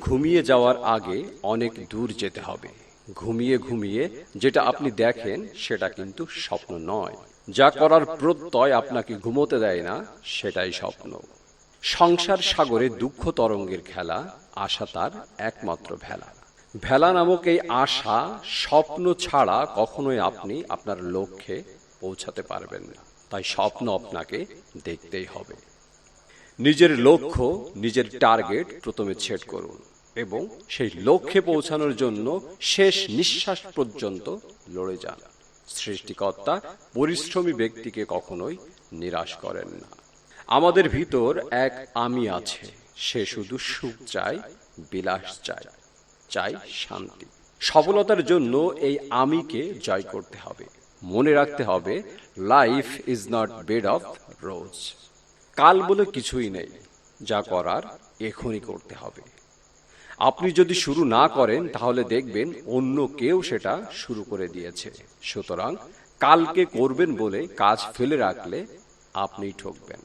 ঘুমিয়ে যাওয়ার আগে অনেক দূর যেতে হবে। ঘুমিয়ে ঘুমিয়ে যেটা আপনি দেখেন, সেটা কিন্তু স্বপ্ন নয়। যা করার প্রত্যয় আপনাকে ঘুমোতে দেয় না, সেটাই স্বপ্ন। সংসার সাগরে দুঃখ তরঙ্গের খেলা, আশা তার একমাত্র ভেলা। ভেলা নামক এই আশা, স্বপ্ন ছাড়া কখনোই আপনি আপনার লক্ষ্যে পৌঁছাতে পারবেন না। তাই স্বপ্ন আপনাকে দেখতেই হবে। নিজের লক্ষ্য, নিজের টার্গেট প্রথমে সেট করুন এবং সেই লক্ষ্যে পৌঁছানোর জন্য শেষ নিঃশ্বাস পর্যন্ত লড়ে যান। সৃষ্টিকর্তা পরিশ্রমী ব্যক্তিকে কখনোই নিরাশ করেন না। আমাদের ভিতর এক আমি আছে। সে শুধু সুখ চায়, বিলাস চায় চাই শান্তি। সফলতার জন্য এই আমিকে জয় করতে হবে। মনে রাখতে হবে life is not bed of rose কাল বলে কিছুই নেই। যা করার এখনই করতে হবে। আপনি যদি শুরু না করেন, তাহলে দেখবেন অন্য কেউ সেটা শুরু করে দিয়েছে। সুতরাং কালকে করবেন বলে কাজ ফেলে রাখলে আপনি ঠকবেন।